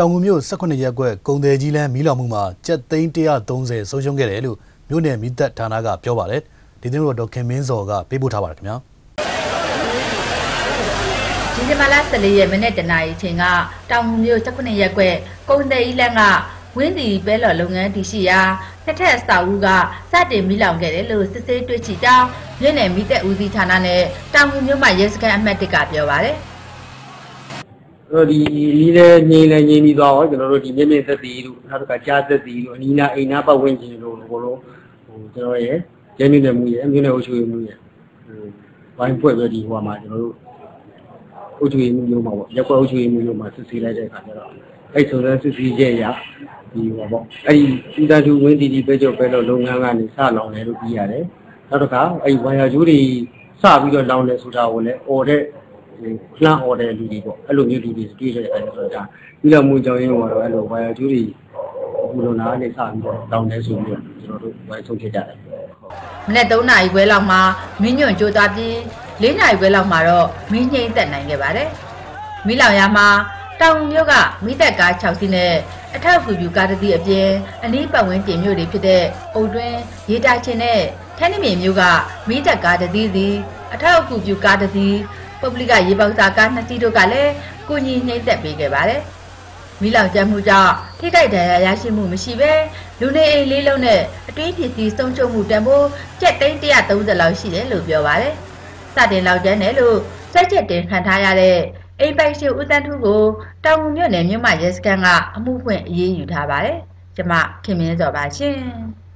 တောင်ငူမြို့18ရပ်ကွက်ကုံတယ်ကြီးလမ်းမီးလောင်မှုမှာကျပ်သိန်း130ဆုံးရှုံးခဲ့တယ်လို့မြို့နယ်မိသက်ဌာနကပြောပါတယ်ဒီသတင်းကိုဒေါက်ခင်မင်းစောကပေးပို့ထားပါတယ်ခင်ဗျာဒီဇင်ဘာလ14ရက်မိနစ်တနာရီချိန်ကတောင်ငူမြို့19ရပ်ကွက်ကုန်းတဲ့ဤလန်းကဝင်းဒီပဲလော်လုပ်ငန်းတည်ရှိရာနှစ်ထပ်အစာဦးကစတင်မိလောင်ခဲ့တယ်လို့စစ်ဆေးတွေ့ရှိကြောင်းမြို့နယ်မိသက်ဦးစီးဌာနနဲ့တောင်ငူမြို့မှာရဲစခန်းအမှတ်1ကပြောပါတယ် တို့ဒီနီးလဲငိမ့်လဲငိမ့်ပြီးသွားတော့ကျွန်တော်တို့ဒီမြင့်မြင့်သက်တည်တို့နောက်တစ်ခါကြားသက်တည်တို့အနီးနားအိမ်နာပတ်ဝန်းကျင်တို့ဘလို့ဟိုကျွန်တော်ရဲ့ကျင်းမြင့်တဲ့မူရဲ့အမြင့်နဲ့အုပ်ချုပ်ရေးမူရဲ့ဟိုဘိုင်းဖွဲ့ပြီးဒီဟိုမှာကျွန်တော်တို့အုပ်ချုပ်ရေးမူရုံးမှာပေါ့ရက်ကွက်အုပ်ချုပ်ရေးမူရုံးမှာစစ်ဆေးလိုက်တဲ့အခါကျတော့အဲ့ဆိုတော့စစ်ဆေးချက်ရဒီဟိုပေါ့အဲ့ဒီစီတန်တူဝင်းတီတီပဲကြောပဲလို့လုပ်ငန်းကနေစလောင်တယ်လို့ပြီးရတယ်နောက်တစ်ခါအဲ့ဝါယာကျိုးတွေစပြီးတော့လောင်တယ်ဆိုတာကိုလည်းអော်တဲ့ လှမ်း order လူတွေပေါ့အဲ့လိုမျိုးလူတွေတွေ့တဲ့အခါကျတော့ဒါပြီးတော့မူကြောင်းရင်းကတော့အဲ့လို wire ကျူးတွေဘုလိုနာကနေစပြီးတော့တောင်းနေဆိုပြီးတော့ကျွန်တော်တို့ဝိုင်းဆုံးဖြစ်ကြတယ်မနေ့3နာရီခွဲလောက်မှာမင်းညွန့်ကြိုးသွားပြီး4နာရီခွဲလောက်မှာတော့မင်းငိမ့်သက်နိုင်ခဲ့ပါတယ်။မိလောင်ရမှာတောင်မြို့ကမိသက်ကား6စီးနဲ့အထောက်အကူပြုကားတစ်စီးအပြင်အနီးပတ်ဝန်းကျင်မြို့တွေဖြစ်တဲ့အုတ်တွင်းရေတာချင်းနဲ့ထန်းနမြေမြို့ကမိသက်ကားတစ်စီးစီအထောက်အကူပြုကားတစ်စီး ပုဂ္ဂလိကရေပေါက်စာကား2စီးတို့ကလည်းကုညီနှိမ့်သက်ပေးခဲ့ပါတယ်။မိလောင်ကျမှုကြောင့်ထိခိုက်ဒဏ်ရာရရှိမှုမရှိဘဲလူနေအိမ်လေးလုံးနဲ့အတွင်းပစ္စည်းဆုံးရှုံးမှုတန်ဖိုးကျပ်သိန်း130လောက်ရှိတယ်လို့ပြောပါတယ်။စတင်လောက်ကျန်းတယ်လို့စက်ချက်တင်ခံထားရတဲ့အိမ်ပိုင်ရှင်ဦးတန်းထူးကိုတောင်ငူမြို့နယ်မြို့မရဲစခန်းကအမှုဖွင့်အရေးယူထားပါတယ်။ကျမခင်မင်းစောပါရှင်။